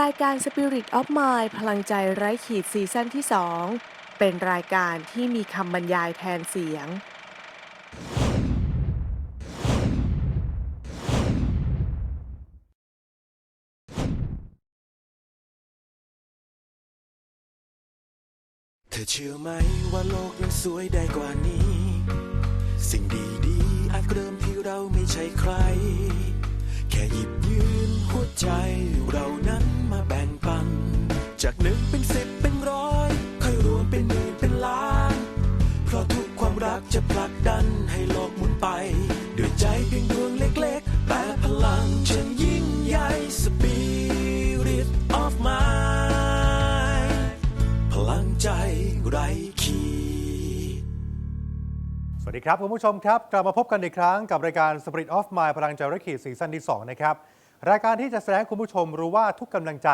รายการ Spirit of Mind พลังใจไร้ขีดซีซั่นที่ 2 เป็นรายการที่มีคำบรรยายแทนเสียง เธอเชื่อไหมว่าโลกนั้นสวยได้กว่านี้ สิ่งดีๆอาจเริ่มที่เราไม่ใช่ใคร แค่หยิบยืนหัวใจเรานั้นมาแบ่งปัน จากหนึ่งเป็นสิบเป็นร้อยค่อยรวมเป็นหมื่นเป็นล้าน เพราะทุกความรักจะผลักดันให้โลกหมุนไปด้วยใจเพียงดวงเล็กๆ แต่พลังฉันยิ่งใหญ่ Spirit of mine พลังใจไร้ขีดสวัสดีครับคุณผู้ชมครับ กลับมาพบกันอีกครั้งกับรายการ Spirit of Mind พลังใจไรขีดซีซั่นที่ 2 นะครับ รายการที่จะแสดงคุณผู้ชมรู้ว่าทุกกำลังใจ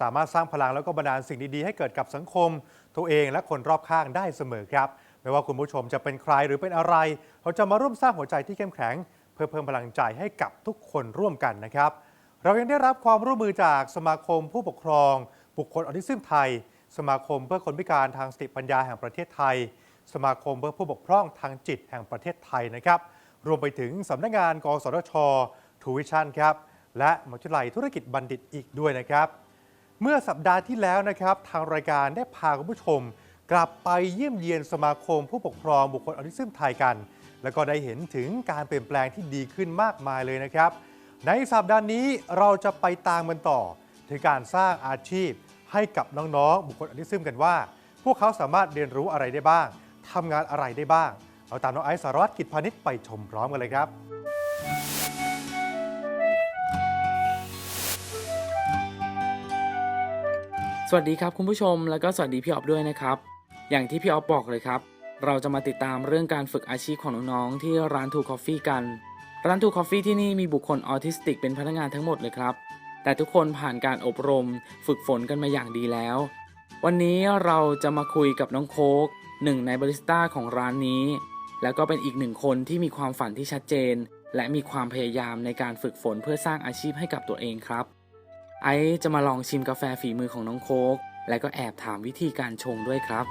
สามารถสร้างพลังแล้วก็บันดาลสิ่งดีๆ ให้เกิดกับสังคม ตัวเองและคนรอบข้างได้เสมอครับ ไม่ว่าคุณผู้ชมจะเป็นใครหรือเป็นอะไร เราจะมาร่วมสร้างหัวใจที่เข้มแข็ง เพื่อเพิ่มพลังใจให้กับทุกคนร่วมกันนะครับ เรายังได้รับความร่วมมือจากสมาคมผู้ปกครอง บุคคลออทิซึมไทย สมาคมเพื่อคนพิการทางสติปัญญาแห่งประเทศไทย สมาคมเพื่อผู้บกพร่องทางจิตแห่งประเทศไทยนะครับ รวมไปถึงสำนักงาน กสทชทูวิชั่นครับ และมหาวิทยาลัยธุรกิจบัณฑิตอีกด้วยนะครับ เมื่อสัปดาห์ที่แล้วนะครับ ทางรายการได้พาคุณผู้ชม กลับไปเยี่ยมเยียนสมาคมผู้ปกครองบุคคลออทิซึมไทยกัน แล้วก็ได้เห็นถึงการเปลี่ยนแปลงที่ดีขึ้นมากมายเลยนะครับ ในสัปดาห์นี้เราจะไปตามกันต่อ ถึงการสร้างอาชีพ ให้กับน้องๆ บุคคลออทิซึมกันว่า พวกเขาสามารถเรียนรู้อะไรได้บ้างทำงานอะไรได้บ้าง เราตามน้องไอซ์สารวัตรกิจพาณิชย์ไปชมพร้อมกันเลยครับ สวัสดีครับคุณผู้ชมแล้วก็สวัสดีพี่ออฟด้วยนะครับ อย่างที่พี่ออฟบอกเลยครับ เราจะมาติดตามเรื่องการฝึกอาชีพของน้องๆที่ร้านทูคอฟฟี่กัน ร้านทูคอฟฟี่ที่นี่มีบุคคลออทิสติกเป็นพนักงานทั้งหมดเลยครับ แต่ทุกคนผ่านการอบรม ฝึกฝนกันมาอย่างดีแล้ว วันนี้เราจะมาคุยกับน้องโค้กหนึ่งในบาริสต้าของร้านนี้ แล้วก็เป็นอีกหนึ่งคนที่มีความฝันที่ชัดเจน และมีความพยายามในการฝึกฝนเพื่อสร้างอาชีพให้กับตัวเองครับ ไอซ์จะมาลองชิมกาแฟฝีมือของน้องโค้กและก็แอบถามวิธีการชงด้วยครับ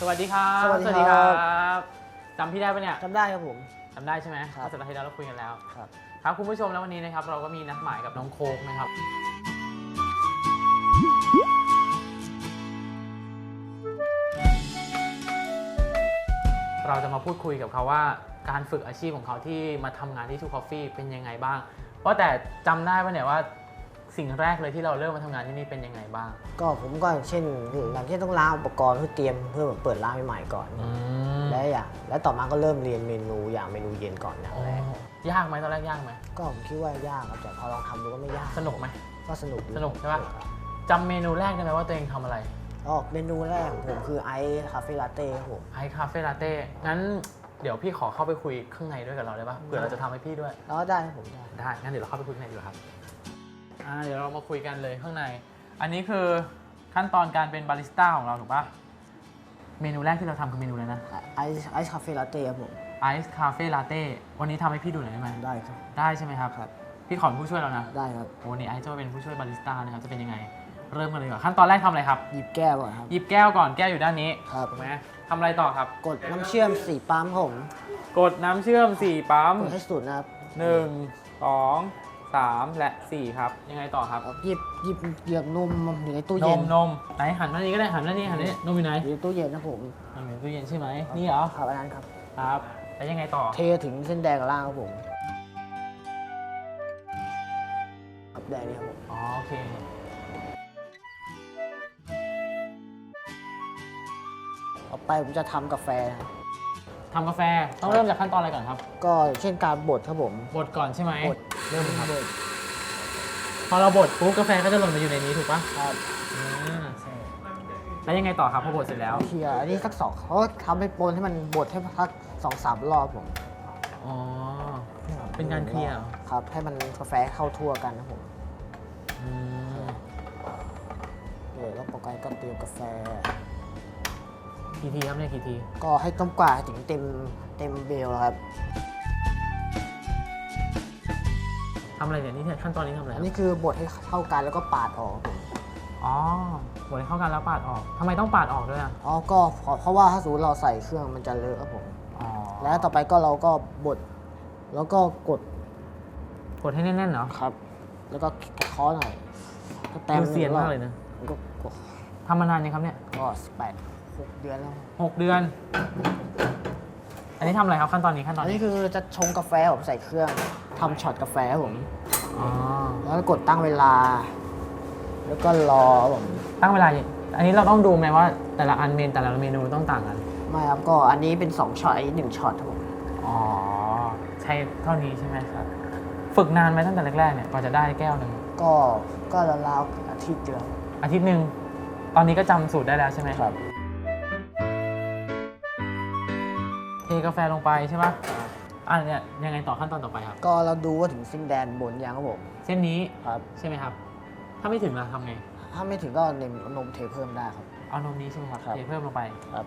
สวัสดีครับ สวัสดีครับบจำพี่ได้ปะเนี่ยจำได้ครับผม จำได้ใช่ไหมครับเมื่อสัปดาห์ที่แล้วเราคุยกันแล้ว ครับ ครับคุณผู้ชมแล้ววันนี้นะครับเราก็มีนัดหมายกับน้องโคกนะครับ เราจะมาพูดคุยกับเขาว่าการฝึกอาชีพของเขาที่มาทำงานที่ทูคอฟฟี่เป็นยังไงบ้างเพราะแต่จำได้ปะเนี่ยว่าสิ่งแรกเลยที่เราเริ่มมาทำงานที่นี่เป็นยังไงบ้าง ก็ผมก็อย่างเช่นอย่างเช่นต้องล้างอุปกรณ์เพื่อเตรียมเพื่อแบบเปิดร้านใหม่ๆก่อน และอย่างและต่อมาก็เริ่มเรียนเมนูอย่างเมนูเย็นก่อนอย่างอ๋อแรกยากไหมตอนแรกยากไหมก็ผมคิดว่ายากครับแต่พอลองทำดูก็ไม่ยากสนุกไหม ก็สนุกดีสนุกใช่ปะครับจำเมนูแรกได้ไหมว่าตัวเองทำอะไร อ๋อเมนูแรกของผมคือไอซ์คาเฟ่ลาเต้ครับผม ไอคาเฟ่ลาเต้ งั้นเดี๋ยวพี่ขอเข้าไปคุยข้างในด้วยกับเราได้ปะเผื่อเราจะทำให้พี่ด้วย แล้วก็ได้ครับผมได้ ได้ งั้นเดี๋ยวเราเข้าไปคุยข้างในดีกว่าครับ อ่า เดี๋ยวเรามาคุยกันเลยข้างใน อันนี้คือขั้นตอนการเป็นบาริสต้าของเราถูกปะเมนูแรกที่เราทำคือเมนูอะไรนะ ไอซ์ไอซ์คาเฟ่ลาเต้ครับผม ไอซ์คาเฟ่ลาเต้ วันนี้ทำให้พี่ดูหน่อยได้ไหม ได้ครับ ได้ใช่ไหมครับ ครับ พี่ขอเป็นผู้ช่วยเรานะ ได้ครับ โอ้วันนี้ไอซ์จะมาเป็นผู้ช่วยบาริสต้านะครับ จะเป็นยังไง เริ่มกันเลยดีกว่าขั้นตอนแรกทำอะไรครับ หยิบแก้วก่อนครับ หยิบแก้วก่อนแก้วอยู่ด้านนี้ครับ ถูกไหมทำอะไรต่อครับ กดน้ำเชื่อมสี่ปั๊มครับผมกดน้ำเชื่อม 4 ปั๊ม กดให้สุดนะครับ1 2 3 และ 4 ครับ ยังไงต่อครับหยิบหยิบเหยือกนมอยู่ในตู้นเย็นมนมไหนหันมานี้ก็ได้หันมานี้หันมานี้นมอยู่ไหนอยู่ในตู้เย็นนะผมนมอยู่ในตู้เย็นใช่ไหมนี่เหรอ ครับอันนั้นครับ ครับ แล้วยังไงต่อ เทถึงเส้นแดงกับล่างครับผมครับแดงนี่ครับผมอ๋อโอเค ไปผมจะทำกาแฟนะครับทำกาแฟต้องเริ่มจากขั้นตอนอะไรก่อนครับก็เช่นการบดครับผม บดก่อนใช่ไหมบด เริ่มครับบดพอเราบดปุ๊บกาแฟก็จะหล่นมาอยู่ในนี้ถูกปะครับอืมแล้วยังไงต่อครับพอบดเสร็จแล้วเคลียร์อันนี้สักสองเขาทำให้ปนให้มันบดให้สักสองสามรอบผมอ๋อเป็นการเคลียร์เหรอครับ ให้มันกาแฟเข้าทั่วกันนะผมอืม เดี๋ยวแล้วปกติก็เตรียมกาแฟ กี่ทีครับเนี่ยกี่ทีก็ให้ต้มกว่าให้ถึงเต็มเต็มเบลครับ ทำอะไรเนี่ยนี่ขั้นตอนนี้ทำอะไรคอัรันบนี้คือบดให้เข้ากันแล้วก็ปาดออกครับผมอ๋อบดให้เข้ากันแล้วปาดออกทำไมต้องปาดออกด้วยอะอ๋อก็เพราะเพราะว่าถ้าสมมติเราใส่เครื่องมันจะเลอะครับผม อ๋อแล้วต่อไปก็เราก็บดแล้วก็กดกดให้แน่นๆเนาะครับ แล้วก็เคาะหน่อยก็แต้มดูเซียนมากเลยนะมันก็ก็ทำมานานยังครับเนี่ยก็แปด หกเดือนแล้ว หกเดือน อันนี้ทำอะไรครับขั้นตอนนี้ขั้นตออันนนี้นี้คือจะชงกาแฟผมใส่เครื่องทำช็อตกาแฟครับผม อ๋อแล้วก็กดตั้งเวลา แล้วก็รอครับผม ตั้งเวลาอย่างอันนี้เราต้องดูไหมว่า แต่ละอันเมนแต่ละเมนูต้องต่างกันไม่ครับก็อันนี้เป็น 2ช็อตอันนี้หนึ่งช็อตครับผมอ๋อใช้เท่านี้ใช่ไหมครับ ฝึกนานไหมตั้งแต่แรกๆเนี่ยกว่าจะได้แก้วหนึ่งก็ก็ราวๆอาทิตย์เดียวอาทิตย์หนึ่งตอนนี้ก็จำสูตรได้แล้วใช่ไหมครับ กาแฟลงไปใช่ปะอะเนี่ยยังไงต่อขั้นตอนต่อไปครับ ก็เราดูว่าถึงเส้นแดนบนยังครับผม เส้นนี้ครับ ใช่ไหมครับ ถ้าไม่ถึงล่ะทำไง ถ้าไม่ถึงก็เนมนมเทเพิ่มได้ครับ เอานมนี้ใช่ไหมครับครับ เทเพิ่มลงไปครับ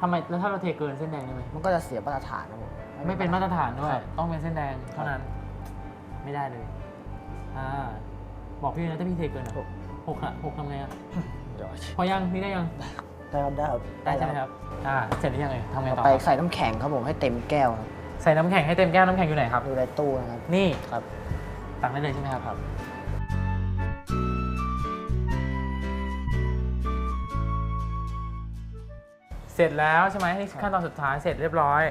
ทำไมแล้วถ้าเราเทเกินเส้นแดงได้ไหมมันก็จะเสียมาตรฐานครับผมไม่เป็นมาตรฐานด้วย ครับ ต้องเป็นเส้นแดงเท่านั้น ไม่ได้เลยอ่าบอกพี่นะถ้าพี่เทเกินอะหกอะหกทำไงอะเดี๋ยวพอยังพี่ได้ยัง ได้ครับได้ครับได้ใช่ไหมครับ อ่า เสร็จหรือยังเอ่ยทำไงต่อต่อไปครับใส่น้ำแข็งครับผมให้เต็มแก้วครับใส่น้ำแข็งให้เต็มแก้วน้ำแข็งอยู่ไหนครับดูในตู้นะครับ นี่ครับ ตักได้เลยใช่ไหมครับครับ เสร็จแล้วใช่ไหมนี่ขั้นตอนสุดท้ายเสร็จเรียบร้อย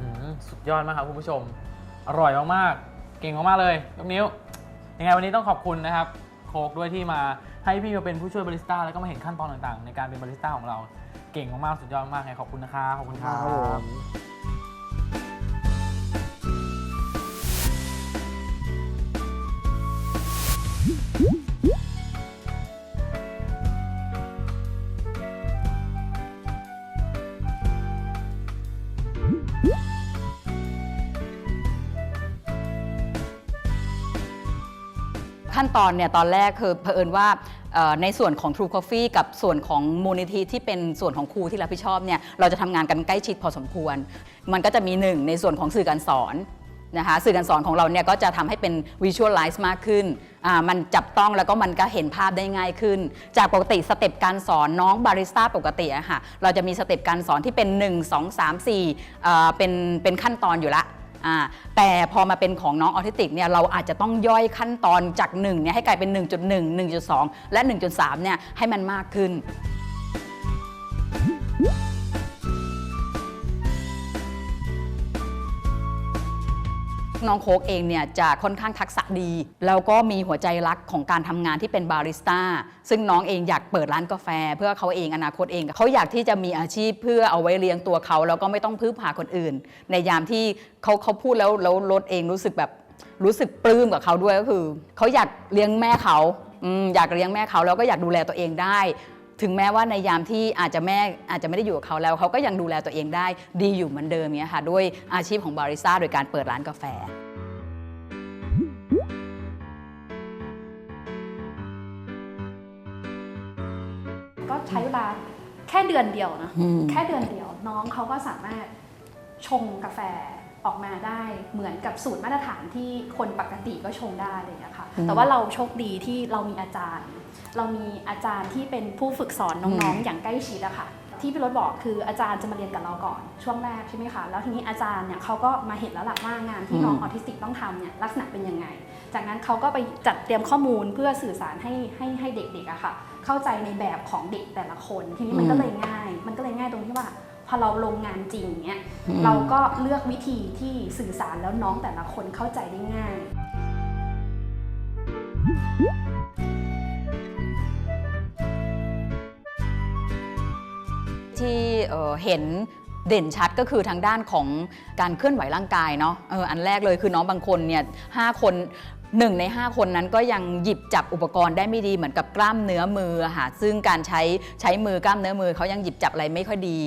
อื้อหือสุดยอดมากครับคุณผู้ชม อร่อยมากๆ เก่งมากๆเลยยกนิ้ว ยังไงวันนี้ต้องขอบคุณนะครับโคกด้วยที่มาให้พี่มาเป็นผู้ช่วยบาริสต้าแล้วก็มาเห็นขั้นตอนต่างๆ ในการเป็นบาริสต้าของเราเก่งมากๆสุดยอดมากไงขอบคุณนะครับขอบคุณครับ ขั้นตอนเนี่ยตอนแรกคือเผอิญว่าในส่วนของ True Coffee กับส่วนของมูลนิธิที่เป็นส่วนของครูที่รับผิดชอบเนี่ยเราจะทำงานกันใกล้ชิดพอสมควร มันก็จะมีหนึ่งในส่วนของสื่อการสอนนะคะสื่อการสอนของเราเนี่ยก็จะทำให้เป็น Visualize มากขึ้น มันจับต้องแล้วก็มันก็เห็นภาพได้ง่ายขึ้น จากปกติสเต็ปการสอนน้องบาริสต้าปกติอะค่ะเราจะมีสเต็ปการสอนที่เป็น 1 2 3 4เอ่เป็นเป็นขั้นตอนอยู่ละ อ่าแต่พอมาเป็นของน้องออทิสติกเนี่ยเราอาจจะต้องย่อยขั้นตอนจาก1เนี่ยให้กลายเป็น 1.1 1.2 และ 1.3เนี่ยให้มันมากขึ้น น้องโค้กเองเนี่ยจะค่อนข้างทักษะดี แล้วก็มีหัวใจรักของการทำงานที่เป็นบาริสต้าซึ่งน้องเองอยากเปิดร้านกาแฟ เพื่อเขาเองอนาคตเองเขาอยากที่จะมีอาชีพเพื่อเอาไว้เลี้ยงตัวเขาแล้วก็ไม่ต้องพึ่งพาคนอื่น ในยามที่เขาเขาพูดแล้วแล้วรถเองรู้สึกแบบรู้สึกปลื้มกับเขาด้วยก็คือเขาอยากเลี้ยงแม่เขาอยากเลี้ยงแม่เขาแล้วก็อยากดูแลตัวเองได้ ถึงแม้ว่าในยามที่อาจจะแม่อาจจะไม่ได้อยู่กับเขาแล้วเขาก็ยังดูแลตัวเองได้ดีอยู่เหมือนเดิมเนี่ยค่ะด้วยอาชีพของบาริสต้าโดยการเปิดร้านกาแฟก็ใช้เวลาแค่เดือนเดียวนะอืมแค่เดือนเดียวน้องเขาก็สามารถชงกาแฟออกมาได้เหมือนกับสูตรมาตรฐานที่คนปกติก็ชงได้เลยนะคะแต่ว่าเราโชคดีที่เรามีอาจารย์ เรามีอาจารย์ที่เป็นผู้ฝึกสอนน้องๆ อย่างใกล้ชิดอะค่ะ ที่พี่รถบอกคืออาจารย์จะมาเรียนกับเราก่อนช่วงแรกใช่ไหมคะ แล้วทีนี้อาจารย์เนี่ยเขาก็มาเห็นแล้วล่ะว่างานที่น้องอืมออทิสติกต้องทำเนี่ยลักษณะเป็นยังไง จากนั้นเขาก็ไปจัดเตรียมข้อมูลเพื่อสื่อสารให้ให้ให้เด็กๆอะค่ะ เข้าใจในแบบของเด็กแต่ละคน ทีนี้มันก็เลยง่าย มันก็เลยง่ายตรงที่ว่าพอเราลงงานจริงเนี่ยเราก็เลือกวิธีที่สื่อสารแล้วน้องแต่ละคนเข้าใจได้ง่าย ที่เห็นเด่นชัดก็คือทางด้านของการเคลื่อนไหวร่างกายเนาะเอออันแรกเลยคือน้องบางคนเนี่ยห้าคนหนึ่งใน 5 คนนั้นก็ยังหยิบจับอุปกรณ์ได้ไม่ดีเหมือนกับกล้ามเนื้อมือค่ะซึ่งการใช้ใช้มือกล้ามเนื้อมือเขายังหยิบจับอะไรไม่ค่อยดี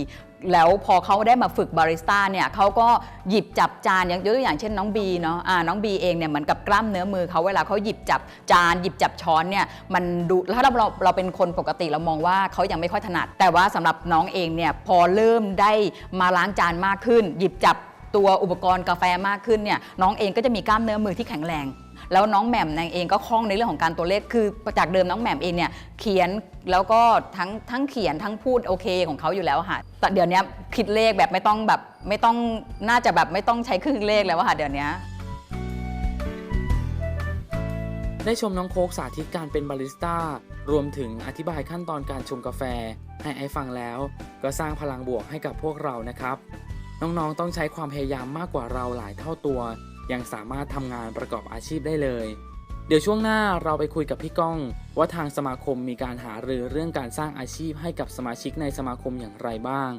แล้วพอเขาได้มาฝึกบาริสต้าเนี่ยเขาก็หยิบจับจานอย่างยกตัวอย่างเช่นน้องบีเนาะอ่าน้องบีเองเนี่ยเหมือนกับกล้ามเนื้อมือเขาเวลาเขาหยิบจับจาน หยิบจับช้อนเนี่ยมันดูถ้าเราเราเราเป็นคนปกติเรามองว่าเขายังไม่ค่อยถนัด แต่ว่าสำหรับน้องเองเนี่ยพอเริ่มได้มาล้างจานมากขึ้น หยิบจับตัวอุปกรณ์กาแฟมากขึ้นเนี่ยน้องเองก็จะมีกล้ามเนื้อมือที่แข็งแรง แล้วน้องแหม่มนางเองก็คล่องในเรื่องของการตัวเลขคือจากเดิมน้องแหม่มเองเนี่ยเขียนแล้วก็ทั้งทั้งเขียนทั้งพูดโอเคของเขาอยู่แล้วค่ะแต่เดี๋ยวนี้คิดเลขแบบไม่ต้องแบบไม่ต้องน่าจะแบบไม่ต้องใช้เครื่องเลขแล้วอะค่ะเดี๋ยวนี้ได้ชมน้องโคกสาธิตการเป็นบาริสต้ารวมถึงอธิบายขั้นตอนการชงกาแฟ ให้ไอฟังแล้ว ก็สร้างพลังบวกให้กับพวกเรานะครับ น้องๆต้องใช้ความพยายามมากกว่าเราหลายเท่าตัว ยังสามารถทำงานประกอบอาชีพได้เลย เดี๋ยวช่วงหน้าเราไปคุยกับพี่ก้อง ว่าทางสมาคมมีการหารือเรื่องการสร้างอาชีพให้กับสมาชิกในสมาคมอย่างไรบ้าง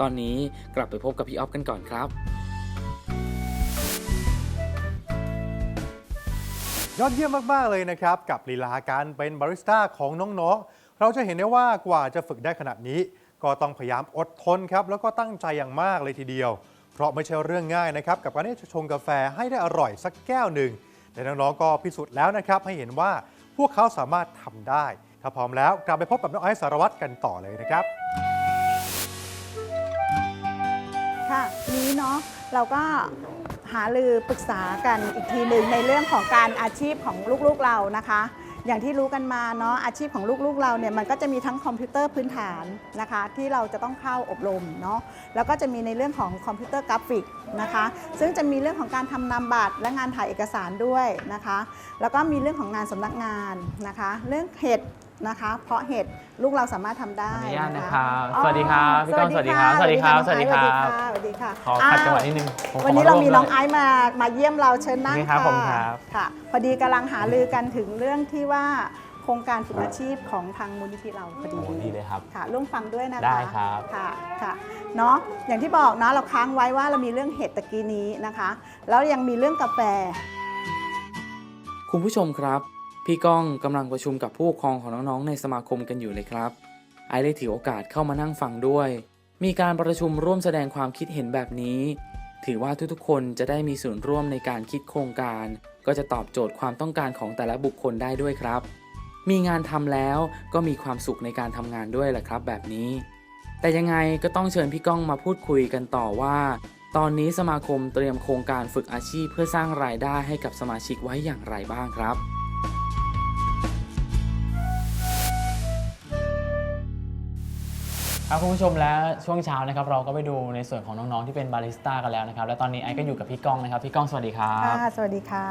ตอนนี้กลับไปพบกับพี่ออฟกันก่อนครับ ยอดเยี่ยมมากๆเลยนะครับกับลีลาการเป็นบาริสต้าของน้องๆ เราจะเห็นได้ว่ากว่าจะฝึกได้ขนาดนี้ ก็ต้องพยายามอดทนครับแล้วก็ตั้งใจอย่างมากเลยทีเดียว เพราะไม่ใช่เรื่องง่ายนะครับกับการที่จะชงกาแฟให้ได้อร่อยสักแก้วหนึ่งแต่น้องๆก็พิสูจน์แล้วนะครับให้เห็นว่าพวกเขาสามารถทำได้ ถ้าพร้อมแล้วกลับไปพบกับน้องไอซ์สารวัตรกันต่อเลยนะครับ ค่ะนี้เนาะเราก็หารือปรึกษากันอีกทีหนึ่งในเรื่องของการอาชีพของลูกๆเรานะคะ อย่างที่รู้กันมาเนาะอาชีพของลูกๆเราเนี่ยมันก็จะมีทั้งคอมพิวเตอร์พื้นฐานนะคะ ที่เราจะต้องเข้าอบรมเนาะแล้วก็จะมีในเรื่องของคอมพิวเตอร์กราฟิกนะคะ ซึ่งจะมีเรื่องของการทำนามบัตรและงานถ่ายเอกสารด้วยนะคะ แล้วก็มีเรื่องของงานสำนักงานนะคะ เรื่องเห็ด นะคะ เพราะเห็ดลูกเราสามารถทำได้ขออนุญาตนะนะคะครับอ๋อสวัสดีครับพี่ก้องสวัสดีครับะสวัสดีครับสวัสดีค่ะสวัสดีครับ สวัสดีค่ะขอขัดจังหวะอ้าวนิดนึงผมขวันนี้เรามีน้องวไอซ์มามาเยี่ยมเราเชิญนั่งนี่ครับค่ะผมครับค่ะ พอดีกำลังหารือกันถึงเรื่องที่ว่าโครงการฝึกอาชีพของทางมูลนิธิเราพอดี โอ้ดีเลยครับ ค่ะร่วมฟังด้วยนะคะได้ครับ ค่ะค่ะเนาะอย่างที่บอกเนาะเราค้างไว้ว่าเรามีเรื่องเห็ดตะกี้นี้นะคะ แล้วยังมีเรื่องกาแฟ คุณผู้ชมครับ พี่ก้องกำลังประชุมกับผู้ปกครองของน้องๆในสมาคมกันอยู่เลยครับ ไอซ์เลยถือโอกาสเข้ามานั่งฟังด้วย มีการประชุมร่วมแสดงความคิดเห็นแบบนี้ ถือว่าทุกๆคนจะได้มีส่วนร่วมในการคิดโครงการ ก็จะตอบโจทย์ความต้องการของแต่ละบุคคลได้ด้วยครับ มีงานทำแล้วก็มีความสุขในการทำงานด้วยแหละครับ แบบนี้ แต่ยังไงก็ต้องเชิญพี่ก้องมาพูดคุยกันต่อว่า ตอนนี้สมาคมเตรียมโครงการฝึกอาชีพเพื่อสร้างรายได้ให้กับสมาชิกไว้อย่างไรบ้างครับ ครับคุณผู้ชมแล้วช่วงเช้านะครับเราก็ไปดูในส่วนของน้องๆที่เป็นบาริสต้ากันแล้วนะครับและตอนนี้ไอซ์ก็อยู่กับพี่ก้องนะครับพี่ก้องสวัสดีครับ ค่ะ สวัสดีค่ะ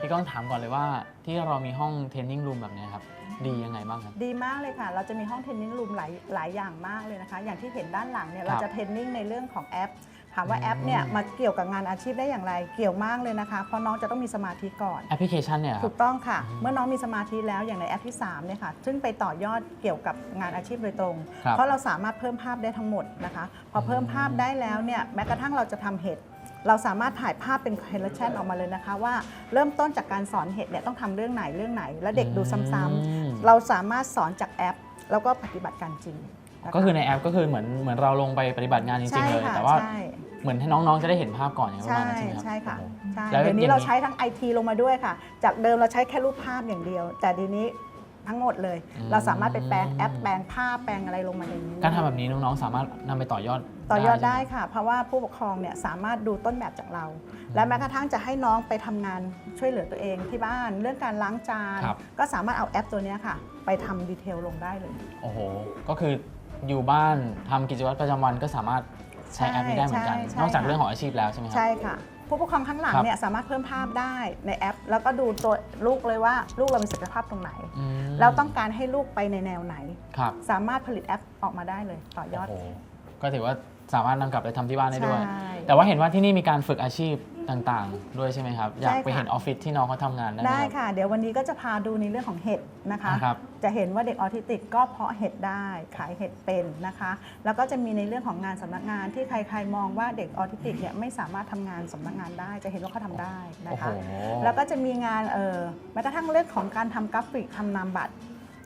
พี่ก้องถามก่อนเลยว่าที่เรามีห้องเทรนนิ่งรูมแบบเนี้ยครับดียังไงบ้างครับ ดีมากเลยค่ะ เราจะมีห้องเทรนนิ่งรูมหลายหลายอย่างมากเลยนะคะ อย่างที่เห็นด้านหลังเนี่ย ครัเราบจะเทรนนิ่งในเรื่องของแอป ถามว่าอืมแอปเนี่ยมาเกี่ยวกับงานอาชีพได้อย่างไรเกี่ยวมากเลยนะคะ เพราะน้องจะต้องมีสมาธิก่อน แอปพลิเคชันเนี่ยคถูรับกต้องค่ะอืมเมื่อน้องมีสมาธิแล้วอย่างในแอปที่3เนี่ยค่ะซึ่งไปต่อยอดเกี่ยวกับงานอาชีพโดยตรงครับเพราะเราสามารถเพิ่มภาพได้ทั้งหมดนะคะ พอเพิ่มภาพได้แล้วเนี่ยแม้กระทั่งเราจะทำเห็ดเราสามารถถ่ายภาพเป็นคอลเลคชันออกมาเลยนะคะว่าเริ่มต้นจากการสอนเห็ดเนี่ยต้องทำเรื่องไหนเรื่องไหน แล้วเด็กดูซ้ำอืมๆเราสามารถสอนจากแอป แล้วก็ปฏิบัติการจริงะะก็คือในแอปก็คือเหมือนเหมือนเราลงไปปฏิบัติงานจริใช่งๆเลยค่ะแต่ว่าใช่ เหมือนให้น้องๆจะได้เห็นภาพก่อนอย่างประใช่มาณนั้นใช่ไหมครับ ใช่ค่ะโอ้โหใช่แล้วเดี๋ยวนี้อย่างนี้เราใช้ทั้งไอทีลงมาด้วยค่ะ จากเดิมเราใช้แค่รูปภาพอย่างเดียว แต่ดีนี้ทั้งหมดเลย อืม เราสามารถไปแปลงแอปแปลงภาพแปลงอะไรลงมาในนี้การทำแบบนี้น้องๆสามารถนำไปต่อยอดต่อยอดได้ใช่หมค่ะ เพราะว่าผู้ปกครองเนี่ยสามารถดูต้นแบบจากเรา และแม้กระทั่งจะให้น้องไปทำงานช่วยเหลือตัวเองที่บ้านเรื่องการล้างจาน ครับ ก็สามารถเอาแอปตัวเนี้ยค่ะ ไปทำดีเทลลงได้เลย โอ้โห ก็คืออยู่บ้านทำกิจวัตรประจำวันก็สามารถ ใช้แอปนี้ได้เหมือนกัน ใช่ใช่ นอกจากค่ะเรื่องของอาชีพแล้วใช่ไหมครั ใช่ค่ะ ผู้ปกครองข้างหลังครับเนี่ยสามารถเพิ่มภาพได้ในแอป แล้วก็ดูตัวลูกเลยว่าลูกเรามีศักยภาพตรงไหน อืมเราต้องการให้ลูกไปในแนวไหน ครับสามารถผลิตแอปออกมาได้เลยต่อยอด โอ้โหก็ถือว่า สามารถนำกลับไปทำที่บ้านได้ด้วย ใช่ แต่ว่าเห็นว่าที่นี่มีการฝึกอาชีพต่างๆ ด้วยใช่ไหมครับ อยากใช่ค่ะไปเห็นออฟฟิศที่น้องเขาทำงานได้ไหมได้ครับ ค่ะ เดี๋ยววันนี้ก็จะพาดูในเรื่องของเห็ดนะคะ ครับจะเห็นว่าเด็กออทิสติกก็เพาะเห็ดได้ขายเห็ดเป็นนะคะ แล้วก็จะมีในเรื่องของงานสำนักงานที่ใครๆมองว่าเด็กออทิสติกเนี่ยไม่สามารถทำงานสำนักงานได้ จะเห็นว่าเขาทำได้นะโอ้โห คะ แล้วก็จะมีงานเออแม้กระทั่งเรื่องของการทำกราฟิกทำนามบัตร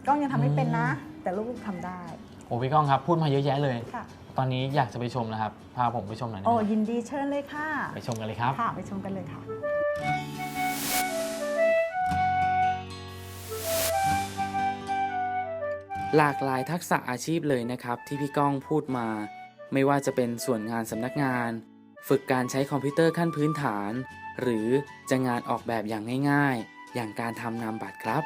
ก็ยังทำไม่เป็นนะ แต่ลูกๆทำได้โอ้พี่ก้องครับ พูดมาเยอะแยะเลย ค่ะ ตอนนี้อยากจะไปชมนะครับ พาผมไปชมหน่อยได้โอ้ยินดีเชิญเลยค่ะไปชมกันเลยครับ ค่ะไปชมกันเลยค่ะ หลากหลายทักษะอาชีพเลยนะครับที่พี่ก้องพูดมา ไม่ว่าจะเป็นส่วนงานสำนักงาน ฝึกการใช้คอมพิวเตอร์ขั้นพื้นฐาน หรือจะงานออกแบบอย่างง่ายๆ อย่างการทำนามบัตรครับ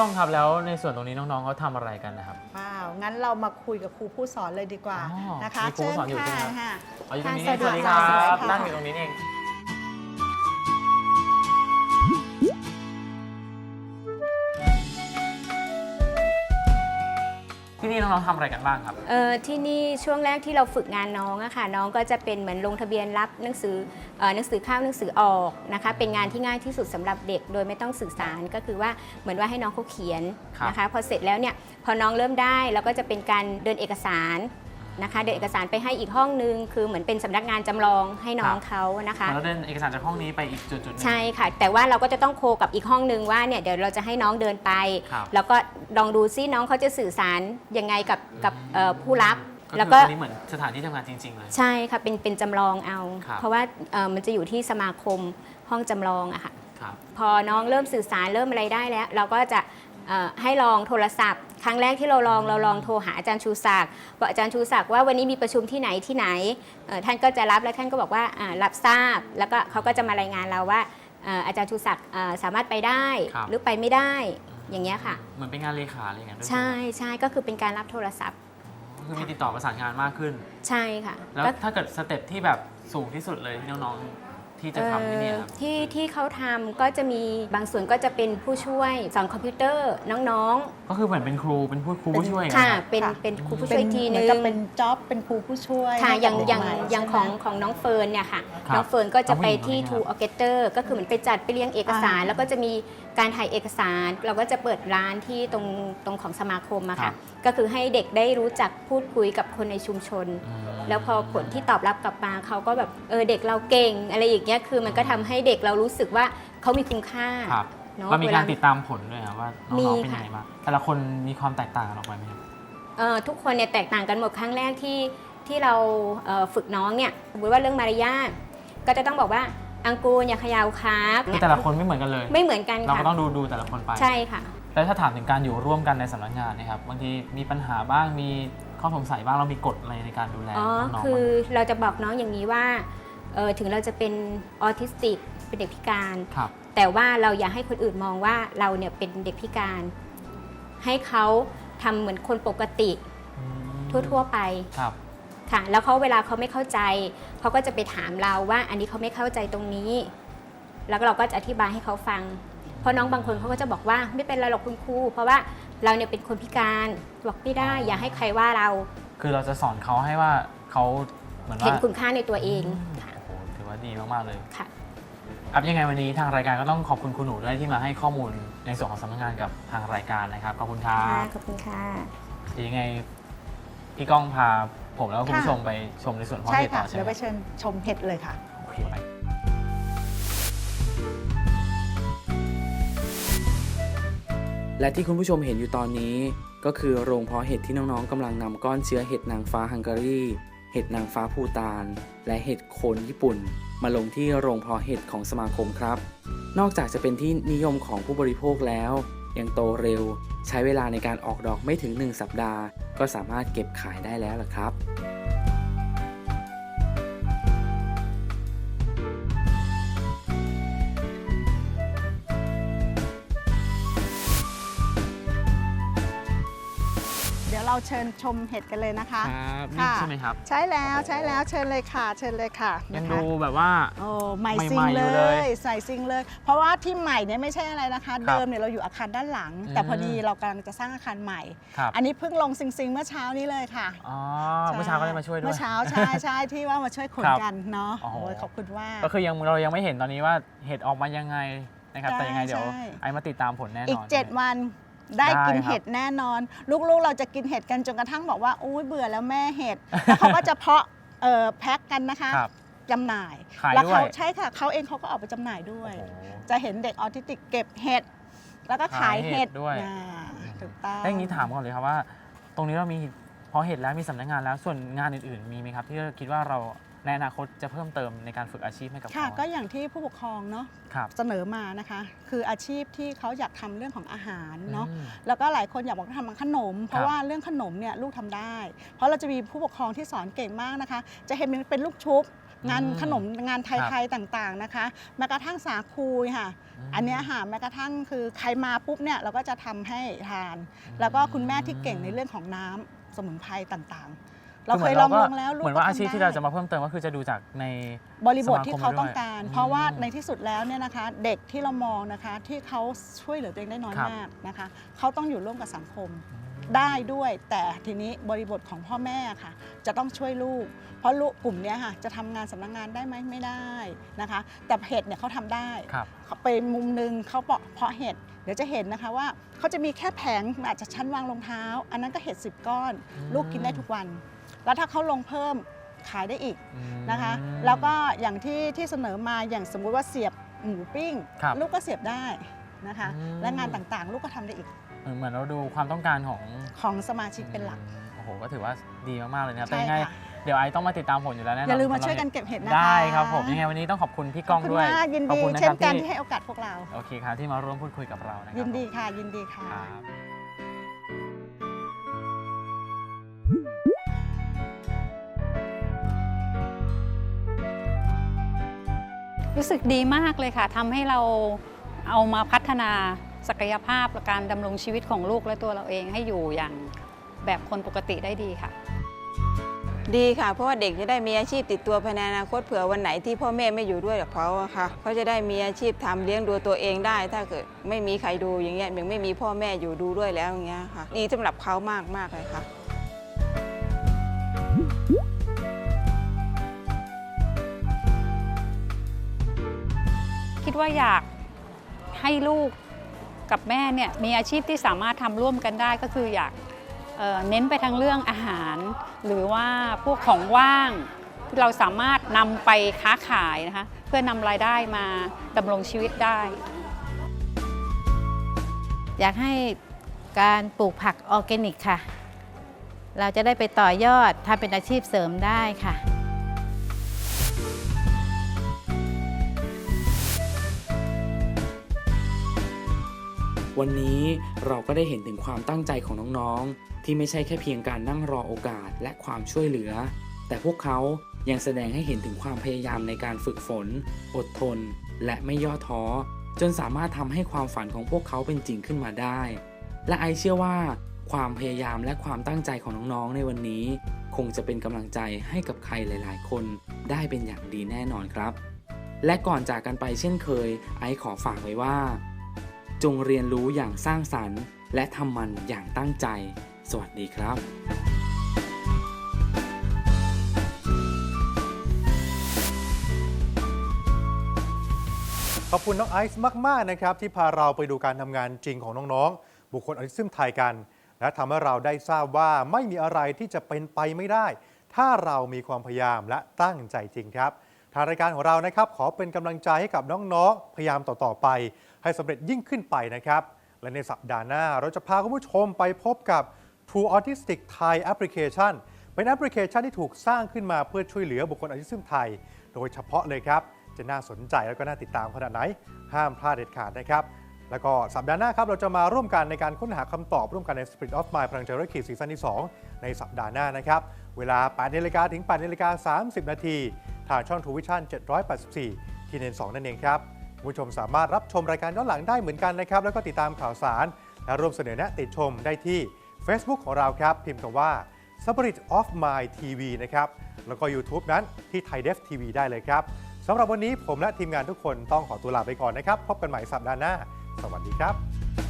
ก้องครับแล้วในส่วนตรงนี้น้องๆเขาทำอะไรกันนะครับ ว้าว งั้นเรามาคุยกับครูผู้สอนเลยดีกว่าอ๋อนะคะมีครูผู้สอนอยู่ใช่ไหมครับ ค่ะอ๋ออยู่ตรงนี้ค่ะสวัสดีคสวัรัสดีบค่ะนั่งอยู่ตรงนี้เอง นี่น้องๆทำอะไรกันบ้างครับ เออที่นี่ช่วงแรกที่เราฝึกงานน้องอะค่ะน้องก็จะเป็นเหมือนลงทะเบียนรับหนังสือเออหนังสือเข้าหนังสือออกนะคะเป็นงานที่ง่ายที่สุดสำหรับเด็ก โดยไม่ต้องสื่อสารก็คือว่าเหมือนว่าให้น้องเขาเขียนครับ นะคะพอเสร็จแล้วเนี่ยพอน้องเริ่มได้เราก็จะเป็นการเดินเอกสาร นะคะเดินเอกสารไปให้อีกห้องนึง คือเหมือนเป็นสำนักงานจำลองให้น้องเขานะคะแล้วเดินเอกสารจากห้องนี้ไปอีกจุดๆหนึงใช่ค่ะ แต่ว่าเราก็จะต้องโคกับอีกห้องนึงว่าเนี่ยเดี๋ยวเราจะให้น้องเดินไปครับแล้วก็ลองดูซิน้องเขาจะสื่อสารยังไงกับกับเอ่อผู้รับก็แล้วคือก็ตรงนี้เหมือนสถานที่ทำงานจริง ๆ เลย ใช่ค่ะเป็นเป็นจำลองเอาครับเพราะว่าเอ่อมันจะอยู่ที่สมาคมห้องจำลองอะค่ะครับพอน้องเริ่มสื่อสารเริ่มอะไรได้แล้ว เราก็จะเอ่อ ให้ลองโทรศัพท์ ครั้งแรกที่เราลองเราลองโทรหาอาจารย์ชูศักดิ์บอกอาจารย์ชูศักดิ์ว่าวันนี้มีประชุมที่ไหนที่ไหนเอ่อท่านก็จะรับแล้วท่านก็บอกว่าอ่ารับทราบ แล้วก็เขาก็จะมารายงานเราว่าเอ่ออาจารย์ชูศักดิ์เอ่อสามารถไปได้ครับหรือไปไม่ได้อย่างเงี้ยค่ะ เหมือนเป็นงานเลขาอะไรอย่างเงี้ยด้วยใช่ใช่ก็คือเป็นการรับโทรศัพท์คือมีติดต่อประสานงานมากขึ้น ใช่ค่ะ แล้วก็ถ้าเกิดสเต็ปที่แบบสูงที่สุดเลยที่น้องๆ ที่จะทำที่เนี่ยครับเอ่อที่ที่เขาทำก็จะมีบางส่วนก็จะเป็นผู้ช่วยสอนคอมพิวเตอร์น้องก็คือเหมือนเป็นครูเป็นผู้ครูผู้ช่วยอย่างๆค่ะเงี้ยครับเป็นค่ะ เป็นครูผู้เป็ช่วยนอีกทีเหนึมืองนกับเป็นจ็อบเป็นครูผู้ช่วยค่ะให้อย่างกับอย่างเด็กใหม่อย่างใช่ของไหมของน้องเฟิร์นเนี่ยค่ะครับน้องเฟิร์นก็จะไปน้องผู้หญิที่งทูคนนี้ครับออเกเตอร์ก็คือเหมือนไปจัดไปเรียงเอกสารอ่าแล้วก็จะมี การถ่ายเอกสารเราก็จะเปิดร้านที่ตรงตรงของสมาคมอะครัค่ะบ ก็คือให้เด็กได้รู้จักพูดคุยกับคนในชุมชนอืมแล้วพอผลที่ตอบรับกลับมาเขาก็แบบเออเด็กเราเก่ง อะไรอย่างเงี้ยคือมันก็ทำให้เด็กเรารู้สึกว่าเขามีคุณค่าครับเนาะเรามีการเวลติดตามผลด้วยครับว่าน้มีองๆเป็นค่ะยังไงบ้างแต่ละคนมีความแตกต่างกันออกไปไหมครับเอ่อทุกคนเนี่ยแตกต่างกันหมดครั้งแรกที่ที่เราเอ่อฝึกน้องเนี่ยสมมติว่าเรื่องมารยาทก็จะต้องบอกว่า อังกูลอย่าเขยาวครับคือแต่ละคนไม่เหมือนกันเลย ไม่เหมือนกันเราค่ะก็ต้องดูดูแต่ละคนไปใช่ค่ะแล้วถ้าถามถึงการอยู่ร่วมกันในสำนักงานนะครับบางทีมีปัญหาบ้างมีข้อสงสัยบ้างเรามีกฎอะไรในการดูแลอ๋อ น้องๆคือบ้างเราจะบอกน้องอย่างนี้ว่าเอ่อถึงเราจะเป็นออทิสติก เป็นเด็กพิการ ครับ แต่ว่าเราอย่าให้คนอื่นมองว่าเราเนี่ยเป็นเด็กพิการ ให้เขาทำเหมือนคนปกติอืมทั่วๆไปครับ ค่ะแล้วเขาเวลาเขาไม่เข้าใจเขาก็จะไปถามเราว่า อันนี้เขาไม่เข้าใจตรงนี้ แล้วเราก็จะอธิบายให้เขาฟัง เพราะน้องบางคนเขาก็จะบอกว่าไม่เป็นไรหรอกคุณครูเพราะว่าเราเนี่ยเป็นคนพิการบอกไม่ได้ อย่าให้ใครว่าเรา คือเราจะสอนเขาให้ว่าเขาเหมือนเห็นว่าคุณค่าในตัวเองค่ะโอ้โหถือว่าดีมากๆเลยค่ะครับยังไงวันนี้ทางรายการก็ต้องขอบคุณคุณหนูด้วยที่มาให้ข้อมูลในส่วนของสำนักงานกับทางรายการนะครับขอบคุณครัค่ะบขอบคุณค่ะเดี๋ยวยังไงพี่ก้องพาผมแล้วก็คุณผู้ชมไปชมในส่วนของใช่เหตุต่ค่ะอใช่เดี๋ไหยวมไปเชิญชมเห็ดเลยค่ะ โอเคไปและที่คุณผู้ชมเห็นอยู่ตอนนี้ ก็คือโรงเพาะเห็ดที่น้องๆกำลังนำก้อนเชื้อเห็ดนางฟ้าฮังการี เห็ดนางฟ้าภูตาน และเห็ดโคนญี่ปุ่น มาลงที่โรงเพาะเห็ดของสมาคมครับ นอกจากจะเป็นที่นิยมของผู้บริโภคแล้ว ยังโตเร็ว ใช้เวลาในการออกดอกไม่ถึง 1 สัปดาห์ ก็สามารถเก็บขายได้แล้วล่ะครับ เดี๋ยวเราเชิญชมเห็ดกันเลยนะคะครับนี่ค่ะใช่ไหมครับ ใช่แล้วใช่แล้วเชิญเลยค่ะ เชิญเลยค่ะยังนะคะดูแบบว่าโอ้ใหม่ใหม่ซิงๆอยู่เลเลยยใส่ซิงเลย เพราะว่าที่ใหม่เนี่ยไม่ใช่อะไรนะคะ เดิมเนี่ยเราอยู่อาคารด้านหลัง แต่พอดีเรากำลังจะสร้างอาคารใหม่ครับอันนี้เพิ่งลงซิงซิงเมื่อเช้านี้เลยค่ะอ๋อใช่เมื่อเช้าก็ได้มาช่วยด้วยเมื่อเช้าใช่ใช่ที่ว่ามาช่วยขนครับกันเนาะโอ้โหโอ้ยขอบคุณมากก็คือยังเรายังไม่เห็นตอนนี้ว่าเห็ดออกมายังไงนะครับใช่แต่ยังไงเดี๋ยวใช่ไอ้มาติดตามผลแน่นอนอีกนะ7วัน ได้ได้กินครับเห็ดแน่นอน ลูกๆ เราจะกินเห็ดกันจนกระทั่งบอกว่าอุ้ยเบื่อแล้วแม่เห็ดแล้วเขาก็จะเพาะเอ่อแพ็คกันนะคะครับจำหน่ายขายแล้วด้วยเขาใช่ค่ะเขาเองเขาก็ออกไปจำหน่ายด้วย โอ้โหจะเห็นเด็กออทิสติกเก็บเห็ด แล้วก็ขายขายเห็เห็ดดด้วย อ่าถูกต้อง แล้วอย่างนี้ถามก่อนเลยครับว่า ตรงนี้เรามีพอเห็นแล้วมีสำนักงานแล้วส่วนงานอื่นๆมีไหมครับ ที่คิดว่าเรา ในอนาคตจะเพิ่มเติมในการฝึกอาชีพให้กับค่ะ เขาก็อย่างที่ผู้ปกครองเนาะครับเสนอมานะคะ คืออาชีพที่เขาอยากทำเรื่องของอาหารเนาะ อืม แล้วก็หลายคนอยากบอกทำขนม เพครัราะบว่าเรื่องขนมเนี่ยลูกทำได้ เพราะเราจะมีผู้ปกครองที่สอนเก่งมากนะคะ จะเห็นเป็นลูกชุบ งานอืมขนมงานไครัทยบๆต่างๆนะคะแม้กระทั่งสาคูค่ะ ม อันเนี้ยค่ะแม้กระทั่งคือใครมาปุ๊บเนี่ยเราก็จะทำให้ทาน แล้วก็คุณแม่ที่เก่งในเรื่องของน้ำสมุนไพรต่างๆ เราเคยลองลงแล้วลูกเหมือนก็ว่าอาทำชีพได้ที่เราจะมาเพิ่มเติมก็คือจะดูจากในบริบทที่เขาสมคมต้องการด้วยเพราะว่าอืมในที่สุดแล้วเนี่ยนะคะ เด็กที่เรามองนะคะที่เขาช่วยเหลือตัวเองได้น้อยครับมากนะคะเขาต้องอยู่ร่วมกับสังคมได้ด้วยแต่ทีนี้บริบทของพ่อแม่ค่ะ จะต้องช่วยลูก เพราะลูกกลุ่มเนี้ยค่ะจะทำงานสำนักงานได้ไหมไม่ได้นะคะ แต่เห็ดเนี่ยเขาทำได้ครับเขาไปมุมหนึ่งเขาเพาะเพาะเห็ดเดี๋ยวจะเห็นนะคะว่าเขาจะมีแค่แผงอาจจะชั้นวางรองเท้า อันนั้นก็เห็ดสิบก้อนอืมลูกกินได้ทุกวัน แล้วถ้าเขาลงเพิ่มขายได้อีกอืมนะคะ แล้วก็อย่างที่ที่เสนอมาอย่างสมมุติว่าเสียบหมูปิ้งครับลูกก็เสียบได้นะคะอืมและงานต่างๆ ลูกก็ทำได้อีกเหมือนเหมือนเราดูความต้องการของของสมาชิกเป็นหลักอืมโอ้โหก็ถือว่าดีมากๆเลยนะครับใช่แต่ยังไงค่ะเดี๋ยวไอต้องมาติดตามผลอยู่แล้วแน่นอนอย่าลืมมาสำหรับช่วยกันเก็บเห็ดนะคะได้ครับผมยังไงวันนี้ต้องขอบคุณพี่ก้องขอบคุณด้วยมากยินขอบดีคุณนะเช่คนรับกันที่ที่ให้โอกาสพวกเราโอเคครับที่มาร่วมพูดคุยกับเรานะครับยินดีค่ะยินดีค่ะ รู้สึกดีมากเลยค่ะทำให้เราเอามาพัฒนาศักยภาพการดำรงชีวิตของลูกและตัวเราเองให้อยู่อย่างแบบคนปกติได้ดีค่ะ ดีค่ะ เพราะว่าเด็กจะได้มีอาชีพติดตัวภายในอนาคตเผื่อวันไหนที่พ่อแม่ไม่อยู่ด้วยกับเขาอะค่ะเขาจะได้มีอาชีพทำเลี้ยงดูตัวเองได้ ถ้าเกิดไม่มีใครดูอย่างเงี้ยยังไม่มีพ่อแม่อยู่ดูด้วยแล้วอย่างเงี้ยค่ะ ดีสำหรับเขามากมากเลยค่ะ ว่าอยากให้ลูกกับแม่เนี่ยมีอาชีพที่สามารถทำร่วมกันได้ก็คืออยากเเน้นไปทางเรื่องอาหาร หรือว่าพวกของว่างที่เราสามารถนำไปค้าขายนะคะเพื่อนำรายได้มาดำรงชีวิตได้ อยากให้การปลูกผักออร์แกนิกค่ะ เราจะได้ไปต่อยอดทำเป็นอาชีพเสริมได้ค่ะ วันนี้เราก็ได้เห็นถึงความตั้งใจของน้องๆ ที่ไม่ใช่แค่เพียงการนั่งรอโอกาสและความช่วยเหลือ แต่พวกเขายังแสดงให้เห็นถึงความพยายามในการฝึกฝน อดทน และไม่ย่อท้อ จนสามารถทำให้ความฝันของพวกเขาเป็นจริงขึ้นมาได้ และไอเชื่อว่า ความพยายามและความตั้งใจของน้องๆ ในวันนี้ คงจะเป็นกำลังใจให้กับใครหลาย ๆ คนได้เป็นอย่างดีแน่นอนครับ และก่อนจากกันไปเช่นเคย ไอขอฝากไว้ว่า จงเรียนรู้อย่างสร้างสรรค์ และทำมันอย่างตั้งใจ สวัสดีครับขอบคุณน้องไอซ์มาก ๆ นะครับ ที่พาเราไปดูการทำงานจริงของน้องๆ บุคคลออทิซึมไทยกัน และทำให้เราได้ทราบว่าไม่มีอะไรที่จะเป็นไปไม่ได้ ถ้าเรามีความพยายามและตั้งใจจริงครับ ทางรายการของเรานะครับ ขอเป็นกำลังใจให้กับน้อง ๆ พยายามต่อ ๆ ไป ให้สำเร็จยิ่งขึ้นไปนะครับ และในสัปดาห์หน้าเราจะพาคุณผู้ชมไปพบกับ True Autistic Thai Application เป็นแอปพลิเคชันที่ถูกสร้างขึ้นมาเพื่อช่วยเหลือบุคคลออทิซึมไทย โดยเฉพาะเลยครับ จะน่าสนใจแล้วก็น่าติดตามขนาดไหน ห้ามพลาดเด็ดขาดนะครับ แล้วก็สัปดาห์หน้าครับเราจะมาร่วมกันในการค้นหาคำตอบร่วมกันใน Spirit of Mind พลังใจรักขีดซีซั่นที่ 2 ในสัปดาห์หน้านะครับ เวลา8นาฬิกาถึง8นาฬิกา30 นาทีทางช่องทูวิชั่น784ที่เนน2นั่นเองครับ ผู้ชมสามารถรับชมรายการย้อนหลังได้เหมือนกันนะครับ แล้วก็ติดตามข่าวสาร และร่วมเสนอแนะติดชมได้ที่ Facebook ของเราครับ พิมพ์คำว่า Spirit of My TV นะครับ แล้วก็ YouTube นั้นที่ Thai Def TV ได้เลยครับสำหรับวันนี้ผมและทีมงานทุกคนต้องขอตัวลาไปก่อนนะครับ พบกันใหม่สัปดาห์หน้า สวัสดีครับ